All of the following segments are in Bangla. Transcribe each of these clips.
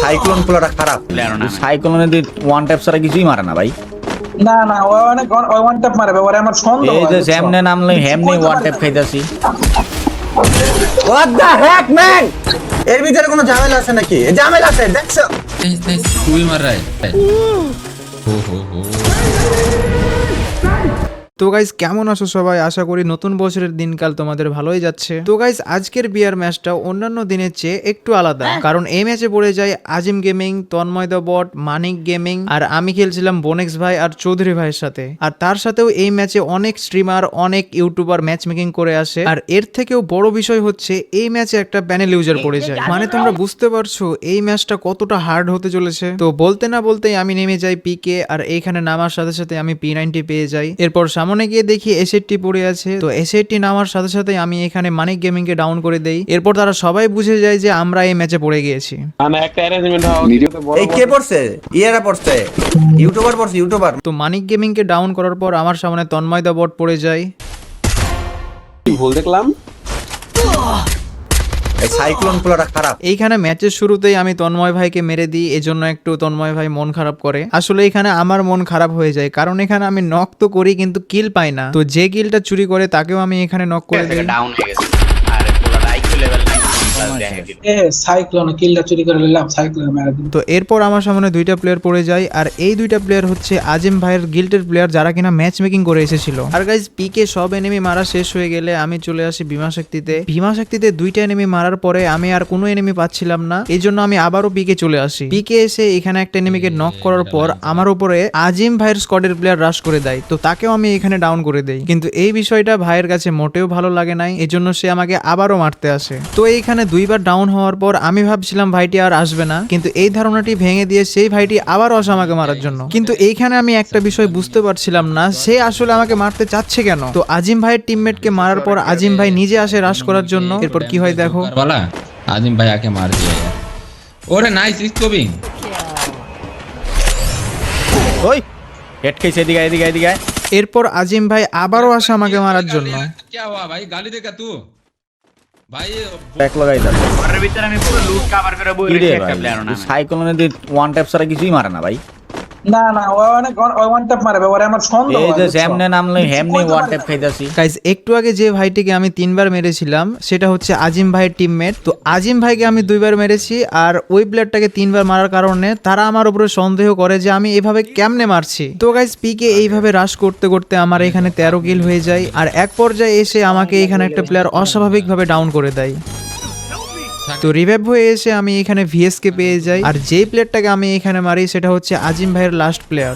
সাইক্লোন পোলাটা খারাপ। সাইক্লোনে ওয়ান ট্যাপ ছাড়া কিছুই মারে না ভাই। না না ও অনেক ও ওয়ান ট্যাপ মারবে ওরে আমার সন্দেহ এই যে যেমনে নামলে হেমনে ওয়ান ট্যাপ খাইতাছি। হোয়াট দা হ্যাক ম্যান এর ভিতরে কোনো ঝামেলা আছে নাকি? ঝামেলা আছে দেখছ? তুই মারাই ও হো হো। তো গাইজ কেমন আছো সবাই? আশা করি নতুন বছরের দিনকাল তোমাদের ভালোই যাচ্ছে। তো গাইজ আজকের বিয়ার ম্যাচটা অন্যান্য দিনের চেয়ে একটু আলাদা। কারণ এই ম্যাচে পড়ে যায় Azim gaming Tanmoy the bot Manik gaming আর আমি খেলছিলাম বনেক্স ভাই আর চৌধুরী ভাইয়ের সাথে। আর তার সাথেও এই ম্যাচে অনেক স্ট্রিমার অনেক ইউটিউবার ম্যাচ মেকিং করে আসে। আর এর থেকেও বড় বিষয় হচ্ছে এই ম্যাচে একটা প্যানেল ইউজার পড়ে যায়। মানে তোমরা বুঝতে পারছ এই ম্যাচটা কতটা হার্ড হতে চলেছে। তো বলতে না বলতেই আমি নেমে যাই পিকে আর এইখানে নামার সাথে সাথে আমি পি নাইনটি পেয়ে যাই। এরপর সামনে গিয়ে দেখি এসএটি পড়ে আছে। তো এসএটি নামার সাথে সাথে আমি এখানে মানিক গেমিং কে ডাউন করে দেই। এরপর তারা সবাই বুঝে যায় যে আমরা এই ম্যাচে পড়ে গিয়েছি। এই কে পড়ছে? ইয়ারা পড়ছে? ইউটিউবার পড়ছে ইউটিউবার তো মানিক গেমিং কে ডাউন করার পর আমার সামনে তন্ময় দা বট পড়ে যায়। এই সাইক্লোন পোলাটা খারাপ। এইখানে ম্যাচের শুরুতেই আমি তন্ময় ভাইকে মেরে দিই এজন্য একটু তন্ময় ভাই মন খারাপ করে। আসলে এখানে আমার মন খারাপ হয়ে যায় কারণ এখানে আমি নক তো করি কিন্তু কিল পাই না। তো যে কিলটা চুরি করে তাকেও আমি এখানে নক করে দিই। ডাউন হয়ে গেছে। তো এরপর আমার সামনে দুইটা প্লেয়ার পড়ে যায় আর এই দুইটা প্লেয়ার হচ্ছে আজিম ভাইয়ের গিল্টের প্লেয়ার যারা কিনা ম্যাচ মেকিং করে এসেছিল। আর গাইজ পিকে সব এনিমি মারা শেষ হয়ে গেলে আমি চলে আসি ভীমা শক্তিতে। ভীমা শক্তিতে দুইটা এনিমি মারার পরে আমি আর কোনো এনিমি পাচ্ছিলাম না এই জন্য আমি আবারও পিকে চলে আসি। পিকে এসে এখানে একটা এনিমিকে নক করার পর আমার উপরে আজিম ভাইয়ের স্কোয়াডের প্লেয়ার রাশ করে দেয় তো তাকেও আমি এখানে ডাউন করে দেই। কিন্তু এই বিষয়টা ভাইয়ের কাছে মোটেও ভালো লাগে নাই এজন্য সে আমাকে আবারও মারতে আসে। তো এইখানে দুইবার ডাউন হওয়ার পর আমি ভাবছিলাম ভাইটি আর আসবে না কিন্তু এই ধারণাটি ভেঙে দিয়ে সেই ভাইটি আবার আসে আমাকে মারার জন্য। কিন্তু এইখানে আমি একটা বিষয় বুঝতে পারছিলাম না সে আসলে আমাকে মারতে চাচ্ছে কেন? তো আজিম ভাইয়ের টিমমেটকে মারার পর আজিম ভাই নিজে আসে রাশ করার জন্য। এরপর কি হয় দেখো। আজিম ভাই আকে মার দিয়ে। ওরে নাইস স্কোপিং ওই হেড খেয়েছে এদিকে এদিকে এদিকে এরপর আজিম ভাই আবারও আসে আমাকে মারার জন্য। কি হওয়া ভাই গালি দেখা তুই भाई ব্যাক লাগাই দাও ঘরের ভিতরে আমি পুরো লুট কভার করে বই রেখে একটা প্লেয়ার না সাইক্লোনে দিয়ে ওয়ান ট্যাপ ছাড়া কিছুই মারে না ভাই। না না ও অনেক ওই ওয়ান ট্যাপ মারবে ওরে আমার সন্দেহ এই যে যেমনে নামলে হেমনি ওয়ান ট্যাপ খাইতাছি। গাইজ একটু আগে যে ভাইটিকে আমি তিনবার মেরেছিলাম সেটা হচ্ছে আজিম ভাইয়ের টিমমেট তো আজিম ভাইকে আমি দুইবার মেরেছি আর ওই প্লেয়ারটাকে তিনবার মারার কারণে তারা আমার উপরে সন্দেহ করে যে আমি এভাবে কেমনে মারছি। তো গাইজ পিকে এইভাবে রাশ করতে করতে আমার এখানে তেরো কিল হয়ে যায় আর এক পর্যায়ে এসে আমাকে এখানে একটা প্লেয়ার অস্বাভাবিকভাবে ডাউন করে দেয়। তো রিভাইভ হয়ে এসে আমি এখানে ভিএস কে পেয়ে যাই। আর যেই প্লেয়ারটাকে আমি এখানে মারি সেটা হচ্ছে আজিম ভাইয়ের লাস্ট প্লেয়ার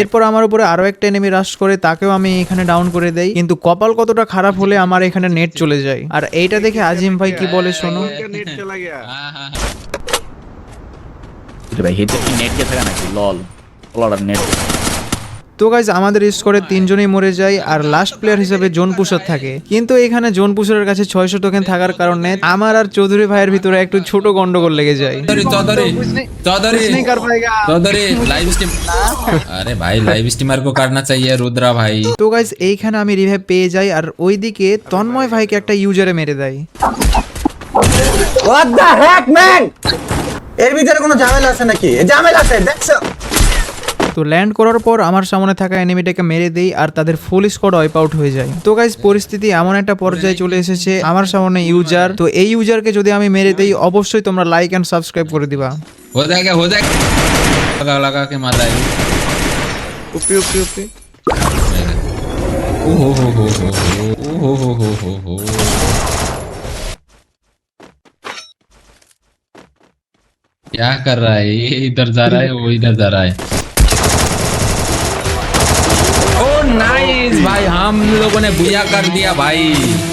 এরপর আমার উপরে আরও একটা এনিমি রাশ করে তাকেও আমি এখানে ডাউন করে দেই। কিন্তু কপাল কতটা খারাপ হলে আমার এখানে নেট চলে যায়। আর এইটা দেখে আজিম ভাই কি বলে শোনো। हाँ রে ভাই হেডে কি নেট গেছে নাকি? লল। ললার নেট তো গাইজ আমাদের স্কোরে তিনজনেই মরে যায় আর লাস্ট প্লেয়ার হিসেবে জোন পুষার থাকে। কিন্তু এখানে জোন পুষারের কাছে ছয়শো টোকেন থাকার কারণে আমার আর চৌধুরী ভাইয়ের ভিতরে একটু ছোট গন্ডগোল লেগে যায়। এইখানে আমি রিভাইভ পেয়ে যাই আর ওইদিকে তন্ময় ভাইকে একটা ইউজারে মেরে দেয়। এর ভিতরে কোনো ঝামেলা আছে নাকি? ঝামেলা আছে দেখছ? তো ল্যান্ড করার পর আমার সামনে থাকা এনিমিটাকে মেরে দেই আর তাদের ফুল স্কোয়াড ওয়াইপ আউট হয়ে যায় তো গাইজ পরিস্থিতি এমন একটা পর্যায়ে চলে এসেছে আমার সামনে ইউজার তো এই ইউজারকে যদি আমি মেরে দেই অবশ্যই তোমরা লাইক এন্ড সাবস্ক্রাইব করে দিবা हो जाएगा हो जाएगा लगा लगा के मारा है উপি উপি উপি ओ हो हो हो हो हो हो हो हो हो क्या कर रहा है ये इधर जा रहा है वो इधर जा रहा है नाइस भाई हम लोगों ने बुया कर दिया भाई।